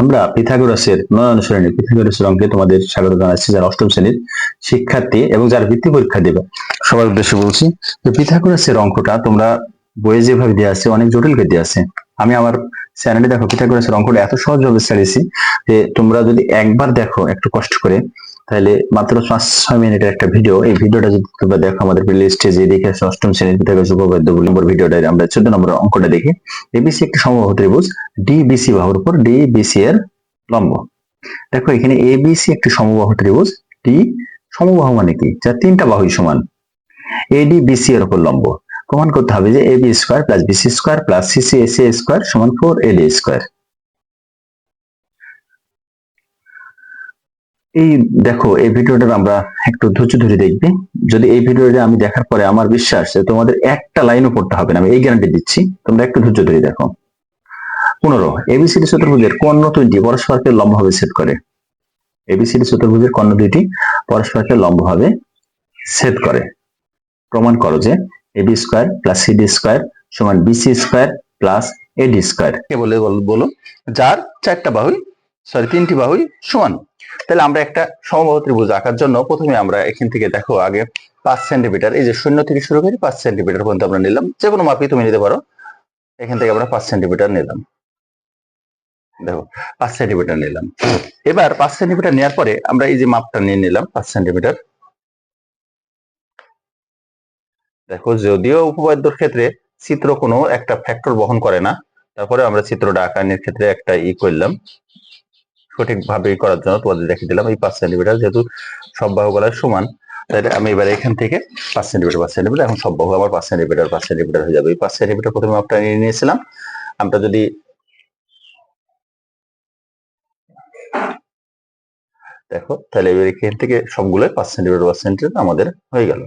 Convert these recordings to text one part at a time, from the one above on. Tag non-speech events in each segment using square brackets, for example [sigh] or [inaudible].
আমরা পিথাগোরাসের নয় তোমাদের স্বাগত জানাচ্ছি যারা অষ্টম শ্রেণির শিক্ষার্থী এবং যারা বৃত্তি পরীক্ষা দেবে। সবার উদ্দেশ্যে বলছি তো পিথাগোরাসের অঙ্কটা তোমরা বইয়ে যেভাবে দেওয়া আছে অনেক জটিল করে দেওয়া আছে। আমি আমার চ্যানেলে দেখো পিথাগোরাসের অঙ্কটা এত সহজভাবে ছাড়িয়েছি যে তোমরা যদি একবার দেখো একটু কষ্ট করে তাহলে মাত্র পাঁচ ছয় মিনিটের একটা ভিডিও এই ভিডিওটা যদি তোমরা দেখো, আমাদের প্লেলিস্টে যে দেখে আসো অষ্টম শ্রেণির পিথাগোরাস উপপাদ্য নম্বর ভিডিওটা আমরা চোদ্দ নম্বর অঙ্কটা দেখি। এবিসি একটি সমবাহু ত্রিভুজ ডিবিসি বাহুর উপর ডিবিসি এর লম্ব। দেখো, এখানে এবিসি একটি সমবাহু ত্রিভুজ ডি সমবাহু মানে কি? যার তিনটা বাহুই সমান। এডি বিসি এর উপর লম্ব। প্রমাণ করতে হবে যে AB square plus BC square plus CC AC square সমান ফোর এডি স্কোয়ার এই দেখো, এই ভিডিওটা আমরা একটু ধৈর্য ধরে দেখবে। যদি এই ভিডিওটা আমি দেখার পরে আমার বিশ্বাস যে তোমাদের একটা লাইনও পড়তে হবে না, আমি এই গ্যারান্টি দিচ্ছি, তোমরা একটু ধৈর্য ধরে দেখো। পনেরো এবিসিডি চতুর্ভুজের কর্ণ দুইটি পরস্পরকে লম্বভাবে ছেদ করে। এবিসিডি চতুর্ভুজের কর্ণ দুইটি পরস্পরকে লম্বভাবে ছেদ করে। প্রমাণ করো যে AB square plus CD square সমান BC square plus AD square কে বলে বলো যার চারটা বাহুই সরি তিনটি বাহুই সমান। তাহলে আমরা একটা সমবাহু ত্রিভুজ আঁকার জন্য প্রথমে আমরা এখান থেকে দেখো আগে পাঁচ সেন্টিমিটার, এই যে শূন্য থেকে শুরু করে পাঁচ সেন্টিমিটার পর্যন্ত আমরা নিলাম। যে কোনো মাপই তুমি নিতে পারো। এখান থেকে আমরা পাঁচ সেন্টিমিটার নিলাম। দেখো, পাঁচ সেন্টিমিটার নিলাম। এবার পাঁচ সেন্টিমিটার নেওয়ার পরে আমরা এই যে মাপটা নিয়ে নিলাম, পাঁচ সেন্টিমিটার। দেখো, যদিও উপপাদ্যর ক্ষেত্রে চিত্র কোনো একটা ফ্যাক্টর বহন করে না, তারপরে আমরা চিত্রটা আঁকানোর ক্ষেত্রে একটা ই করলাম। সঠিকভাবে করার জন্য তোমাদের দেখে দিলাম, এই পাঁচ সেন্টিমিটার যেহেতু সব বাহুগুলার সমান, তাহলে আমি এবার এখান থেকে পাঁচ সেন্টিমিটার পাঁচ সেন্টিমিটার এখন সব বাহু আমার পাঁচ সেন্টিমিটার পাঁচ সেন্টিমিটার হয়ে যাবে। এই পাঁচ সেন্টিমিটার প্রথমে মাপটা নিয়ে নিয়েছিলাম। আমরা যদি দেখো, তাহলে এবার এখান থেকে সবগুলোই পাঁচ সেন্টিমিটার পাঁচ সেন্টিমিটার আমাদের হয়ে গেল।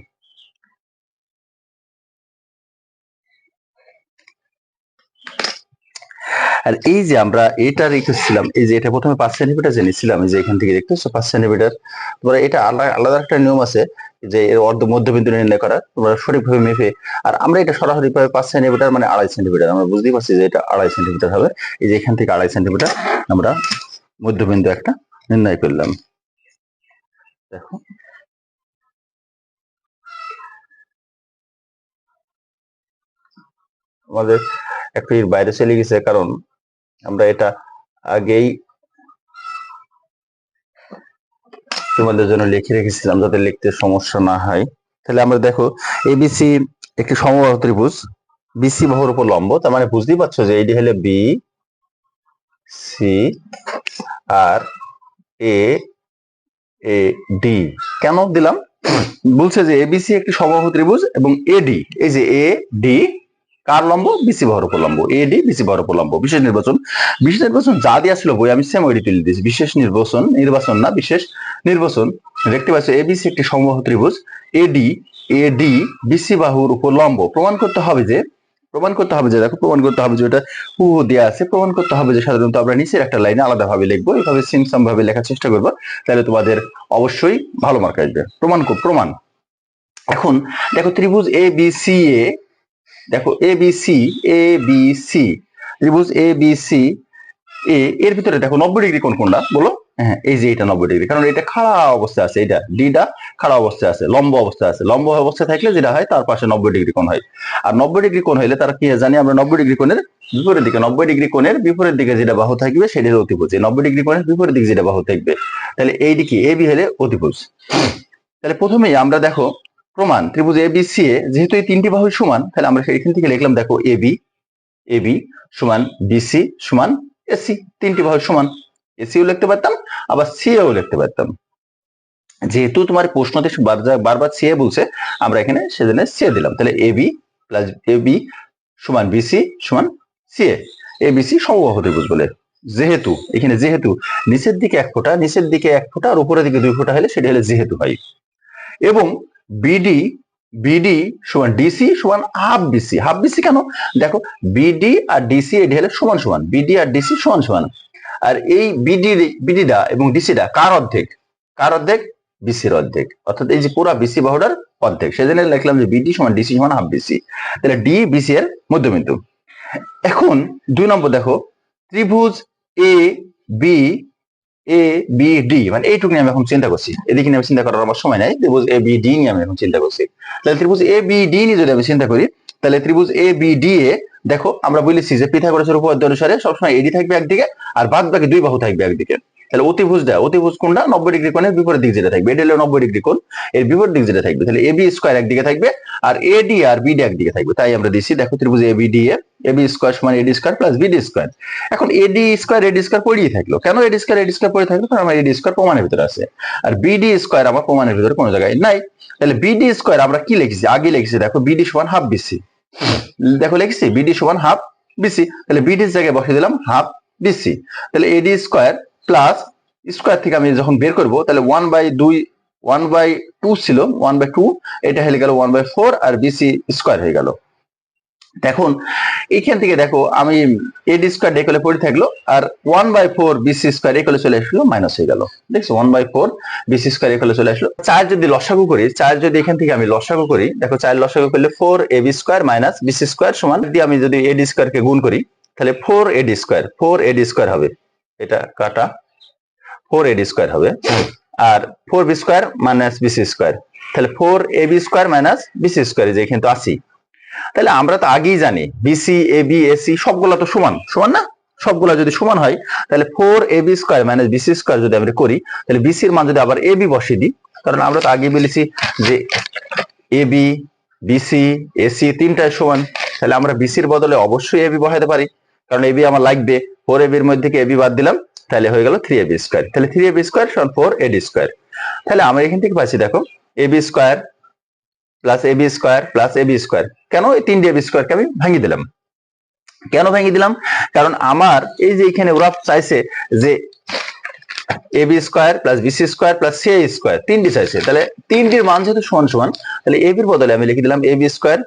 আর এই যে আমরা এটা রেখেছিলাম, এই যে এটা প্রথমে পাঁচ সেন্টিমিটার জেনেছিলাম যে এখান থেকে দেখতেছো পাঁচ সেন্টিমিটার তোমরা এটা আলাদা আলাদা একটা নিয়ম আছে যে এর অর্ধ মধ্যবিন্দু নির্ণয় করা, তোমরা সঠিকভাবে মেপে, আর আমরা এটা সরাসরি ভাবে পাঁচ সেন্টিমিটার মানে আড়াই সেন্টিমিটার আমরা বুঝতেই পারছি যে এটা আড়াই সেন্টিমিটার হবে। এই যে এখান থেকে আড়াই সেন্টিমিটার আমরা মধ্যবিন্দু একটা নির্ণয় করলাম। দেখো। আমাদের একটু বাইরে চলে গেছে, কারণ আমরা এটা আগেই তোমাদের জন্য লিখে রেখেছিলাম যাতে লিখতে সমস্যা না হয়। তাহলে আমরা দেখো এবিসি একটি সমবাহু ত্রিভুজ বিসি বাহুর উপর লম্ব, তার মানে বুঝতেই পারছ যে এটি হলে বি সি আর এ এ ডি কেন দিলাম? [clears throat] বলছে যে এবিসি একটি সমবাহু ত্রিভুজ এবং এডি এই যে এ ডি কার লম্ব? বিসি বাহুর উপর লম্ব। এডি বিসি বাহুর উপর লম্ব। বিশেষ নির্বাচন বিশেষ নির্বাচন যা দেওয়া ছিল বই আমি সেম ওইটি তুলে দিয়েছি বিশেষ নির্বাচন নির্বাচন না, বিশেষ নির্বাচন। দেখতে পাচ্ছ এবিসি একটি সমবাহু ত্রিভুজ। এডি এডি বিসি বাহুর উপর লম্ব। প্রমাণ করতে হবে যে, প্রমাণ করতে হবে যে, দেখো, প্রমাণ করতে হবে যে ওটা হু দেওয়া আছে। প্রমাণ করতে হবে যে, সাধারণত আমরা নিচের একটা লাইনে আলাদাভাবে লিখব। এইভাবে সিমসাম ভাবে লেখার চেষ্টা করব। তাহলে তোমাদের অবশ্যই ভালো মার্ক আসবে। প্রমাণ প্রমাণ। এখন, দেখো, ত্রিভুজ এ বি সি এ দেখো A B C A B C ত্রিভুজ এ বি সি এ এর ভিতরে দেখো নব্বই ডিগ্রি কোন কোনটা? বলো। হ্যাঁ এই যে এটা নব্বই ডিগ্রি। কারণ এটা খাড়া অবস্থায় আছে, এটা ডিটা খাড়া অবস্থায় আছে, লম্ব অবস্থায় আছে। লম্ব অবস্থায় থাকলে যেটা হয়, তার পাশে নব্বই ডিগ্রি কোণ হয়। আর নব্বই ডিগ্রি কোণ হইলে তারা কি জানি, আমরা নব্বই ডিগ্রি কোণের বিপরীত দিকে, নব্বই ডিগ্রি কোণের বিপরীত দিকে যেটা বাহু থাকবে, সেটা হলো অতিভুজ। নব্বই ডিগ্রি কোণের বিপরীত দিকে যেটা বাহু থাকবে, তাহলে এই দিকে এ বি হলে অতিভুজ। তাহলে প্রথমেই আমরা দেখো প্রমাণ, ত্রিভুজ এ বি সি এ যেহেতু এই তিনটি বাহু সমান, তাহলে আমরা এখান থেকে লিখলাম, দেখো এ বি এ বি সমান বিসি সমান এসি তিনটি বাহু সমান। এসিও লিখতে পারতাম, আবার সিএও লিখতে পারতাম। যেহেতু তোমার প্রশ্নতে বার- বারবার সিএ বলছে, আমরা এখানে সেজন্য সিএ দিলাম। তাহলে A B plus A B সমান বিসি সমান সিএ এ এ বিসি সমবাহু ত্রিভুজ বলে। যেহেতু, এখানে যেহেতু, নিচের দিকে এক ফোঁটা, নিচের দিকে এক ফোঁটা, আর উপরের দিকে দুই ফোঁটা হলে সেটা হলে যেহেতু হয়। এবং বিডি বিডি সমান ডিসি সমান হাফ বিসি হাফ বিসি কেন? দেখো বিডি আর ডিসি এটি হলে সমান সমান। বিডি আর ডিসি সমান সমান। আর এই বিডি বিডিটা এবং ডিসিটা কার অর্ধেক? কার অর্ধেক? বিসির অর্ধেক। অর্থাৎ এই যে পুরো বিসি বাহুটার অর্ধেক। সেজন্য লিখলাম যে বিডি সমান ডিসি সমান হাফ বিসি তাহলে ডি বিসি এর মধ্যবিন্দু। এখন দুই নম্বর দেখো, ত্রিভুজ A B A B D মানে এইটুকু নিয়ে আমি এখন চিন্তা করছি। এদিকে আমি চিন্তা করার আমার সময় নাই, ত্রিভুজ এ বি ডি নিয়ে আমি এখন চিন্তা করছি। তাহলে ত্রিভুজ এ বি ডি নিয়ে যদি আমি চিন্তা করি, তাহলে ত্রিভুজ এ বি ডি এ দেখো আমরা বলেছি যে পিথাগোরাসের উপপাদ্য অনুসারে সবসময় এডি থাকবে একদিকে আর বাদ বাকি দুই বাহু থাকবে একদিকে। তাহলে অতিভুজটা অতিভুজ কোনটা? নব্বই ডিগ্রি কোণের বিপরীত দিক যেটা থাকবে। এটা হলো নব্বই ডিগ্রি কোণ। এর বিপরীত দিক যেটা থাকবে, তাহলে এবি স্কোয়ার একদিকে থাকবে আর এডি আর বিডি একদিকে থাকবে। তাই আমরা দিচ্ছি, দেখো ত্রিভুজ A B A. AB square সমান AD square plus BD square. এখন এডি স্কোয়ার এডি স্কোয়ার পড়েই থাকল। কেন এডি স্কোয়ার এডি স্কোয়ার পড়ে থাকল? কারণ আমার এডি স্কোয়ার প্রমাণের ভিতরে আছে। আর বিডি স্কোয়ার আমার প্রমাণের ভিতরে কোনো জায়গায় নাই। তাহলে বিডি স্কোয়ার আমরা কি লিখেছি? আগে লিখেছি, দেখো বিডি সমান হাফ বিসি দেখো লিখেছি বিডি সমান হাফ বিসি তাহলে বিডির জায়গায় বসে দিলাম হাফ বিসি তাহলে এডি স্কোয়ার প্লাস স্কোয়ার থেকে আমি যখন বের করব, তাহলে ওয়ান বাই দুই ওয়ান বাই টু ছিল ওয়ান বাই টু এটা হয়ে গেল ওয়ান বাই ফোর আর বিসি স্কোয়ার হয়ে গেল। দেখুন এইখান থেকে দেখো, আমি এডি স্কোয়ার ডেকলে পড়ে থাকল, আর one by four BC square একলে চলে আসলো মাইনাস হয়ে গেল। দেখছ one by four BC square একলে চলে আসলো। চার যদি লসাগু করি, চার যদি এখান থেকে আমি লসাগু করি, দেখো চার লসাগু করলে four A B square minus BC square সমান দিয়ে আমি যদি এডি স্কোয়ার কে গুণ করি, তাহলে four AD square four AD square হবে। এটা কাটা। ফোর এডি স্কোয়ার হবে। আর four B square minus BC square তাহলে four A B square minus BC square যে কিন্তু আসি তাহলে আমরা তো আগেই জানি বিসি এ বি এসি সবগুলো তো সমান। সমান না? সবগুলো যদি সমান হয়, তাহলে four A B square minus BC square যদি আমরা করি, তাহলে বিসির মান যদি আবার এ বি বসিয়ে দিই, কারণ আমরা তো আগে বলেছি যে এ বি বিসি এসি তিনটায় সমান। তাহলে আমরা বিসির বদলে অবশ্যই এবি বসাতে পারি, কারণ এবি আমার লাগবে। ফোর এবির মধ্যে থেকে এবি বাদ দিলাম তাহলে হয়ে গেল থ্রি এবি স্কোয়ার তাহলে থ্রি এবি স্কোয়ার সমান ফোর এডি স্কোয়ার তাহলে আমরা এখান থেকে পাচ্ছি দেখো AB square plus AB square plus AB square কেন এই তিনটে এবি স্কোয়ারকে আমি ভাঙিয়ে দিলাম কেন ভেঙে দিলাম কারণ আমার এই যে এখানে ওরা চাইছে যে AB square plus BC square plus C square তিনটি চাইছে তাহলে তিনটির মান যেহেতু সমান সমান তাহলে এবির বদলে আমি লিখে দিলাম AB square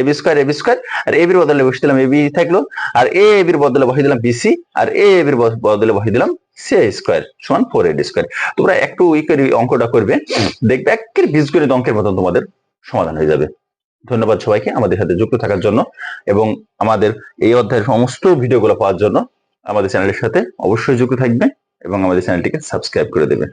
AB square AB square আর এবির বদলে বসে দিলাম এবি থাকল, আর এ এবির বদলে বসে দিলাম বিসি আর এ এবির বদলে বসে দিলাম সি স্কোয়ার সমান ফোর এডি স্কোয়ার তোমরা একটু ওই করে অঙ্কটা করবে, দেখবে একের বীজগণিত অঙ্কের মতন তোমাদের সমাধান হয়ে যাবে। ধন্যবাদ সবাইকে আমাদের সাথে যুক্ত থাকার জন্য, এবং আমাদের এই অধ্যায়ের সমস্ত ভিডিওগুলো পাওয়ার জন্য আমাদের চ্যানেলের সাথে অবশ্যই যুক্ত থাকবে, এবং আমাদের চ্যানেলটিকে সাবস্ক্রাইব করে দেবে।